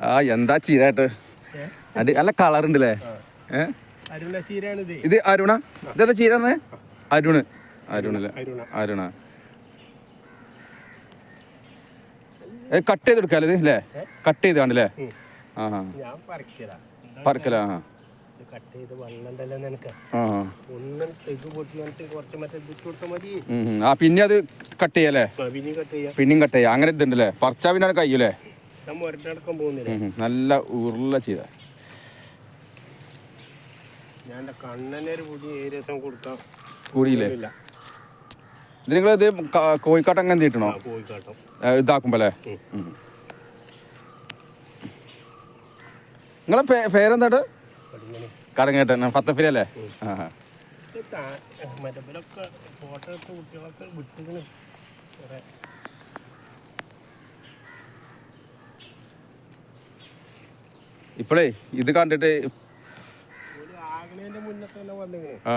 ആ എന്താ ചീരായിട്ട് അടി നല്ല കളർ ഉണ്ടല്ലേ? ഇത്. അരുണ? ഇതെന്താ ചീര അരുണ്. അരുണല്ലേ അരുണ. കട്ട് ചെയ്ത് എടുക്കാല്ലേ ഇത് അല്ലേ? കട്ട് ചെയ്ത് കാണില്ലേ. ആ പറിക്കലാ. ആ. കട്ട് ചെയ്ത് നിനക്ക്. ആ ആ. ഒന്നും തെഗ് പൊട്ടി കുറച്ച് മറ്റേ മതി. ആ പിന്നെ അത് കട്ട് ചെയ്യല്ലേ കട്ട് ചെയ്യാം. പിന്നെയും കട്ട് ചെയ്യാം. അങ്ങനെ ഇതുണ്ടല്ലേ പറിച്ചാ പിന്നെ അത് നല്ല ഉരുള ചെയ്ത. കൂടിയില്ലേ ഇത് നിങ്ങൾ ഇത് കോഴിക്കാട്ട് അങ്ങനെ തീട്ടണോ ആ പോയി കാട്ടും ഇതാക്കുമ്പോ അല്ലേ ഉം. നിങ്ങളെ പേരെന്താട്ട്? കടങ്ങേട്ടൻ. പത്തപ്പിരി അല്ലേ ആ മറ്റേ ഫോട്ടോ എടുത്ത കുട്ടികളൊക്കെ വിട്ടിങ്ങനെ ഇപ്പോഴേ ഇത് കണ്ടിട്ട് ആ.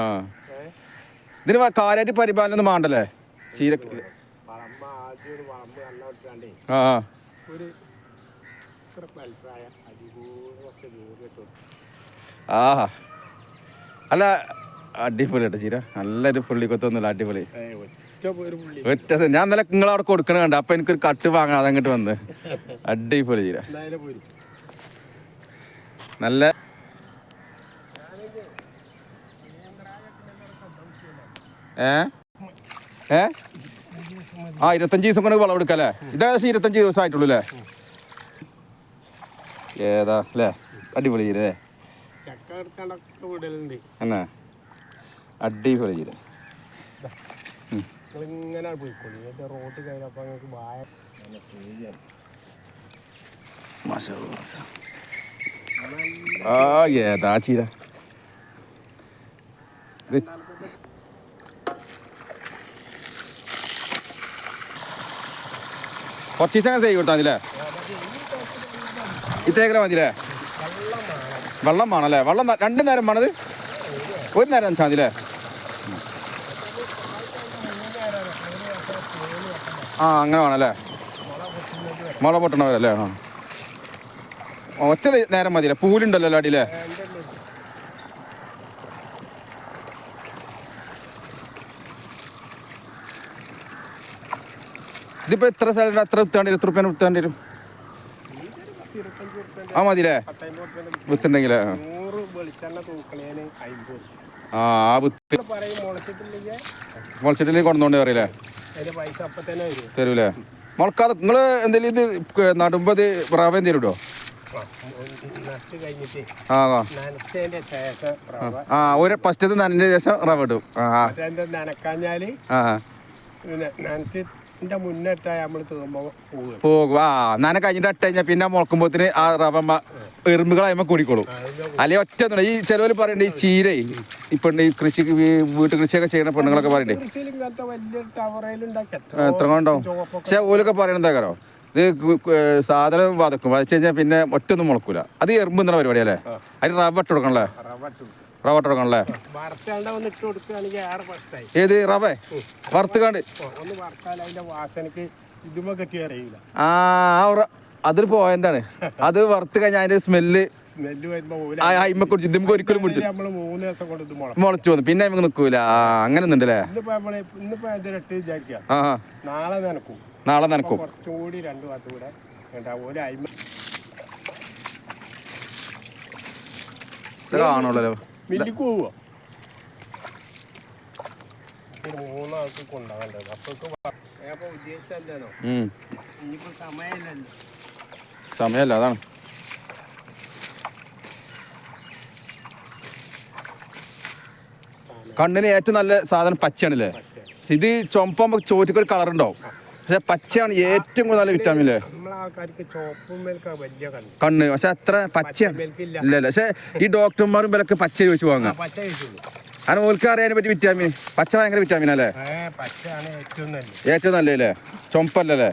ഇതിന് കാര്യമായിട്ട് പരിപാലനം ഒന്നും വേണ്ടല്ലേ ചീര ആ ആഹാ. അല്ല അടിപൊളി കേട്ടോ ചീര. നല്ലൊരു പുള്ളി കൊത്തൊന്നുമില്ല അടിപൊളി ഒറ്റ ഞാൻ ഇന്നലെ നിങ്ങൾ അവിടെ കൊടുക്കണ കണ്ട അപ്പൊ എനിക്കൊരു കട്ട് വാങ്ങാതെ അങ്ങോട്ട് വന്ന്. അടിപൊളി ചീര. നല്ല ഏ? ഏ? ആ ഇരുപത്തഞ്ച് ദിവസം കൊണ്ട് വളം അല്ലേ ഇതേകദേശം ഇരുപത്തഞ്ച് ദിവസം ആയിട്ടുള്ളൂ അല്ലേ ഏതാ അല്ലേ അടിപൊളി വിടലുണ്ട് എന്നാ? അടിപൊളി ചീര. മാഷാ. ആ ഏതാ ചീര കുറച്ച് ദിവസം അങ്ങനെ തൈ കൊടുത്താൽ മതില്ലേ ഈ തേക്കല മതില്ലേ വെള്ളം വേണമല്ലേ വെള്ളം രണ്ട് നേരം വേണത്? ഒരു നേരം വെച്ചാൽ മതില്ലേ ആ അങ്ങനെ വേണമല്ലേ മുള പൊട്ടണവരല്ലേ ആ. ഒറ്റ നേരം മതിയല്ലേ? പൂലുണ്ടല്ലോ അടിയിലെ ഇതിപ്പോ എത്ര സ്ഥലം അത്ര വിത്താണ്ടി എത്ര റുപ്യാണ് വിത്താണ്ടി വരും? ആ മതിയില്ലേ? വിത്തുണ്ടെങ്കിലേ ആ. വിത്ത് മുളച്ചിട്ടില്ലെങ്കിൽ കൊണ്ടുകൊണ്ട് പറയില്ലേ? തരൂലേ മുളക്കാതെ നിങ്ങൾ എന്തെങ്കിലും ഇത് നടുമ്പത് എന്തെങ്കിലും ഇടോ? ആ, ഒരു ഫസ്റ്റത്തെ നനഞ്ഞ ശേഷം റവ ഇടും. നനക്കാഞ്ഞാൽ നനച്ചിന്റെ മുന്നിട്ടാ നമ്മൾ പോവുക. പോകും. ആ നന കഴിഞ്ഞിട്ട് ഇട്ട് കഴിഞ്ഞാൽ പിന്നെ മുളക്കുമ്പോത്തിന് ആ റവ എറുമ്പുകളായ്മ കൂടിക്കോളും. അല്ലെ ഒറ്റ. ഈ ചിലവർ പറയണ്ടേ ഈ ചീര ഇപ്പൊ ഈ കൃഷി വീട്ടു കൃഷിയൊക്കെ ചെയ്യണ പെണ്ണുങ്ങളൊക്കെ പറയണ്ടേ. എത്ര കൊണ്ടാവും പക്ഷെ ഓലൊക്കെ പറയണെന്താ കാരോ ഇത് സാധനം വതക്കും. വതച്ച് കഴിഞ്ഞാൽ പിന്നെ ഒറ്റൊന്നും മുളക്കൂല. അത് എറുമ്പ് പരിപാടി അല്ലേ? അതിന് റവട്ട് കൊടുക്കണല്ലേ? റവ ഇട്ടു റവ ഇട്ട് കൊടുക്കണല്ലേ? ഏത് റവ? വറുത്തുകാണ്ട്. ആ അതിൽ അതൊരു പോയിന്റാണ് അത് വറുത്ത് കഴിഞ്ഞാൽ അതിന്റെ സ്മെല്ല് ഒരിക്കലും മുളച്ചു വന്നു. പിന്നെ നമുക്ക് ആ അങ്ങനെ ഒന്നുണ്ടല്ലേ നാളെ നനക്കും. നാളെ നനക്കും. കുറച്ചുകൂടി രണ്ട് ഒരു മില്ലിക്ക് മൂന്നാൾക്ക് കൊണ്ടാകേണ്ടത് അപ്പൊ ഇനിയിപ്പോ സമയമില്ലല്ലോ. സമയമല്ല അതാണ്. കണ്ണിന് ഏറ്റവും നല്ല സാധനം പച്ചയാണല്ലേ? ഇത് ചുമപ്പാകുമ്പോൾ ചോറ്റക്കൊരു കളർ ഉണ്ടാവും പക്ഷെ പച്ചയാണ് ഏറ്റവും കൂടുതൽ നല്ല വിറ്റാമിൻ അല്ലേ കണ്ണ്. പക്ഷെ അത്ര പച്ചയാണ്. ഇല്ല ഇല്ല. പക്ഷെ ഈ ഡോക്ടർമാരും ഇവരൊക്കെ പച്ച ചോദിച്ചു വാങ്ങാം കാരണം ഓൾക്ക് അറിയാനെ പറ്റി വിറ്റാമിൻ പച്ച ഭയങ്കര വിറ്റാമിൻ അല്ലേ? ഏറ്റവും നല്ലല്ലേ ചുമപ്പല്ലേ